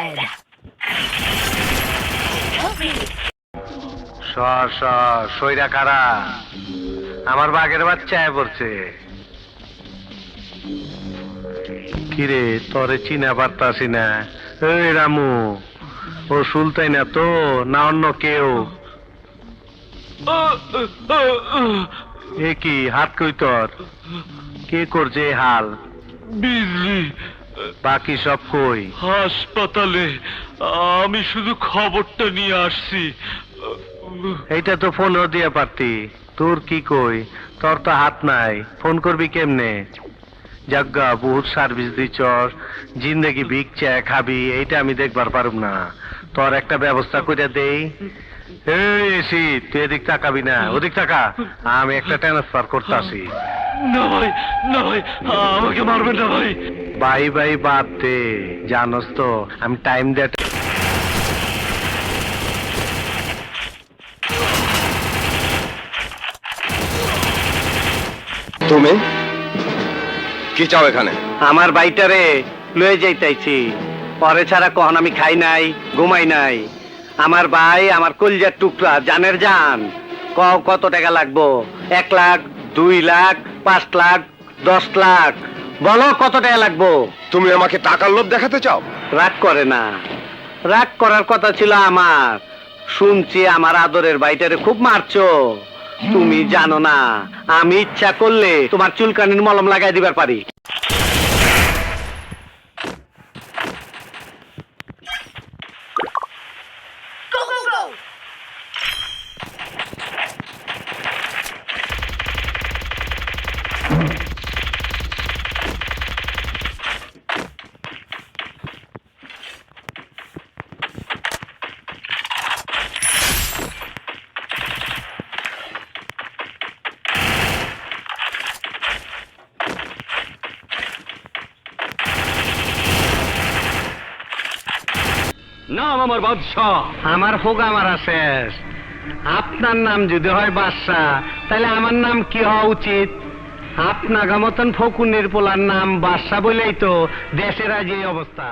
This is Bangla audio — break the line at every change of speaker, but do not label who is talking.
blood. Help me.
সর সর সইরা কারা? আমার বাঘের বাচ্চায় পড়ছে। কিরে তরে চিনা পারতাসি না। এই রামু ও সুলতাই না তো না অন্য কেউ। এ কি হাত কই তোর? কে করছে হাল?
বিজলি
বাকি সব কই?
হাসপাতালে। আমি শুধু খবরটা নিয়ে আসছি।
এইটা তো ফোনও দিয়ে পারতি। তোর কি কই? তোর তো হাত নাই। ফোন করবি কেমনে? জাগা বহুত সার্ভিস দিছস। জিন্দেগি ভিক খাবি এইটা আমি দেখবার পারুম না। তোর একটা ব্যবস্থা করে দেই। এই তুই এদিক তাকাবি না। ওদিক তাকা। আমি একটা ট্রান্সফার করতেছি।
না ভাই না ভাই আমাকে মারবেন না ভাই।
বাই বাই বাদ দে জানোস তো আমি টাইম দিয়ে
তুমি? কি চাও এখানে?
আমার বাইটারে লয়ে যাইতাইছি। পরে ছাড়া কখন আমি খাই নাই ঘুমাই নাই। আমার ভাই আমার কলজার টুকরা জানের জান। কত টাকা লাগবো? এক লাখ দুই লাখ পাঁচ লাখ দশ লাখ। বলো কত টাকা লাগবো?
তুমি আমাকে টাকার লোভ দেখাতে চাও?
রাগ করে না। রাগ করার কথা ছিল আমার। শুনছি আমার আদরের বাইটারে খুব মারছো। তুমি জানো না আমি ইচ্ছা করলে তোমার চুলকানির মলম লাগাই দিবার পারি।
নাম আমার বাদশাহ।
আমার হোগা মারা শেষ আপনার নাম যদি হয় বাদশাহ, তাহলে আমার নাম কি হওয়া উচিত? আপনাগা মতন ফকুনের পোলার নাম বাদশাহ বলেই তো দেশের আজ এই অবস্থা।